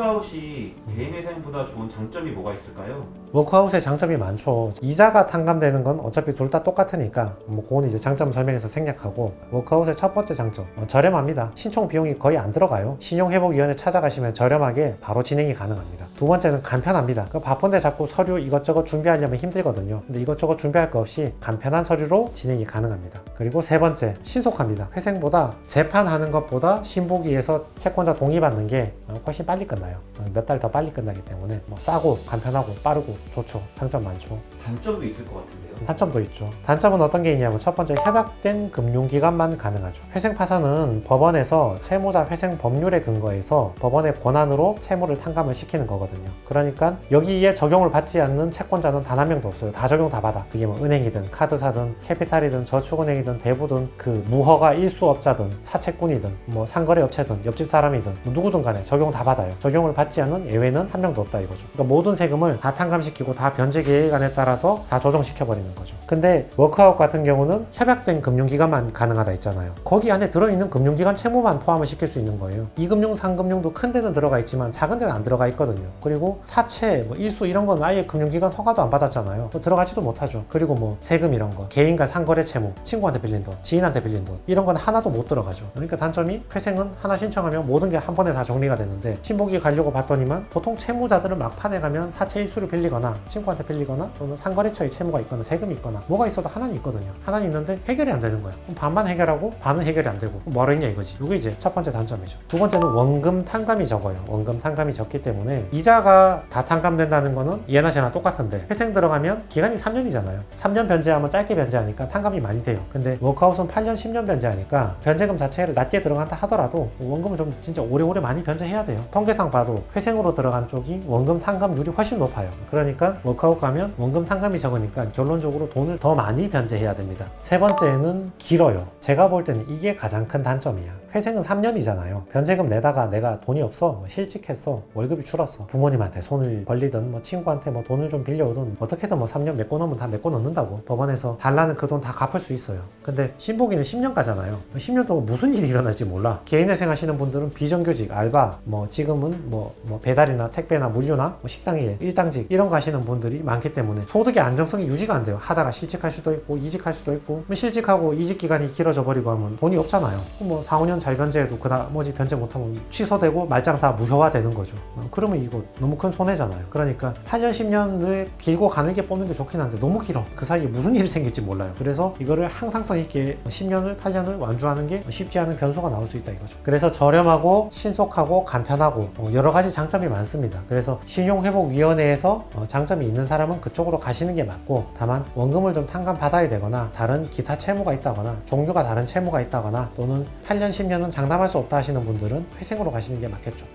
워크아웃이 개인 회생보다 좋은 장점이 뭐가 있을까요? 워크아웃의 장점이 많죠. 이자가 탕감되는 건 어차피 둘 다 똑같으니까 뭐 그건 이제 장점 설명해서 생략하고 워크아웃의 첫 번째 장점 어, 저렴합니다. 신청 비용이 거의 안 들어가요. 신용회복위원회 찾아가시면 저렴하게 바로 진행이 가능합니다. 두 번째는 간편합니다. 그 바쁜데 자꾸 서류 이것저것 준비하려면 힘들거든요. 근데 이것저것 준비할 거 없이 간편한 서류로 진행이 가능합니다. 그리고 세 번째 신속합니다. 회생보다 재판하는 것보다 신보기에서 채권자 동의받는 게 어, 훨씬 빨리 끝나 요. 몇 달 더 빨리 끝나기 때문에 뭐 싸고 간편하고 빠르고 좋죠. 장점 많죠. 단점도 있을 것 같은데요. 단점도 있죠. 단점은 어떤 게 있냐면 첫 번째 협약된 금융기관만 가능하죠. 회생 파산은 법원에서 채무자 회생 법률에 근거해서 법원의 권한으로 채무를 탕감을 시키는 거거든요. 그러니까 여기에 적용을 받지 않는 채권자는 단 한 명도 없어요. 다 적용 다 받아. 그게 뭐 은행이든 카드사든 캐피탈이든 저축은행이든 대부든 그 무허가 일수업자든 사채꾼이든 뭐 상거래 업체든 옆집 사람이든 뭐 누구든 간에 적용 다 받아요. 적용을 받지 않는 예외는 한 명도 없다 이거죠. 그러니까 모든 세금을 다 탕감시키고 다 변제 계획안에 따라서 다 조정시켜 버리는 거죠. 근데 워크아웃 같은 경우는 협약된 금융기관만 가능하다 했잖아요. 거기 안에 들어있는 금융기관 채무만 포함을 시킬 수 있는 거예요. 이금융, 상금융도 큰 데는 들어가 있지만 작은 데는 안 들어가 있거든요. 그리고 사채, 뭐 일수 이런 건 아예 금융기관 허가도 안 받았잖아요. 또 들어가지도 못하죠. 그리고 뭐 세금 이런 거, 개인과 상거래 채무, 친구한테 빌린 돈, 지인한테 빌린 돈 이런 건 하나도 못 들어가죠. 그러니까 단점이 회생은 하나 신청하면 모든 게 한 번에 다 정리가 되는데 신복이 가려고 봤더니만 보통 채무자들은 막판에 가면 사채 일수를 빌리거나 친구한테 빌리거나 또는 상거래처에 채무가 있거나 세금 이 있거나 뭐가 있어도 하나는 있거든요. 하나는 있는데 해결이 안 되는 거야. 그럼 반만 해결하고 반은 해결이 안 되고 뭐라 했냐 이거지. 이게 이제 첫 번째 단점이죠. 두 번째는 원금 탕감이 적어요. 원금 탕감이 적기 때문에 이자가 다 탕감된다는 거는 예나 제나 똑같은데 회생 들어가면 기간이 3년이잖아요. 3년 변제하면 짧게 변제하니까 탕감이 많이 돼요. 근데 워크아웃은 8년, 10년 변제하니까 변제금 자체를 낮게 들어간다 하더라도 원금을 좀 진짜 오래오래 많이 변제해야 돼요. 통계상 봐도 회생으로 들어간 쪽이 원금 탕감률이 훨씬 높아요. 그러니까 워크아웃 가면 원금 탕감이 적으니까 결론적으로 돈을 더 많이 변제해야 됩니다. 세 번째는 길어요. 제가 볼 때는 이게 가장 큰 단점이야. 회생은 3년이잖아요. 변제금 내다가 내가 돈이 없어, 뭐 실직했어, 월급이 줄었어. 부모님한테 손을 벌리든 뭐 친구한테 뭐 돈을 좀 빌려오든 어떻게든 뭐 3년 메꿔 놓으면 다 메꿔 놓는다고. 법원에서 달라는 그 돈 다 갚을 수 있어요. 근데 신복이는 10년 가잖아요. 10년 동안 무슨 일이 일어날지 몰라. 개인회생 하시는 분들은 비정규직, 알바, 뭐 지금은 뭐, 뭐 배달이나 택배나 물류나 뭐 식당일, 일당직 이런 거 하시는 분들이 많기 때문에 소득의 안정성이 유지가 안 돼 요. 하다가 실직할 수도 있고 이직할 수도 있고 뭐 실직하고 이직 기간이 길어져 버리고 하면 돈이 없잖아요. 뭐 4, 5년 잘 변제해도 그 나머지 변제 못하면 취소되고 말짱 다 무효화되는 거죠. 어, 그러면 이거 너무 큰 손해잖아요. 그러니까 8년, 10년을 길고 가늘게 뽑는 게 좋긴 한데 너무 길어. 그 사이에 무슨 일이 생길지 몰라요. 그래서 이거를 항상성 있게 10년을, 8년을 완주하는 게 쉽지 않은 변수가 나올 수 있다 이거죠. 그래서 저렴하고 신속하고 간편하고 어, 여러 가지 장점이 많습니다. 그래서 신용회복위원회에서 어, 장점이 있는 사람은 그쪽으로 가시는 게 맞고 다만 원금을 좀 탕감 받아야 되거나 다른 기타 채무가 있다거나 종류가 다른 채무가 있다거나 또는 8년, 10년은 장담할 수 없다 하시는 분들은 회생으로 가시는 게 맞겠죠.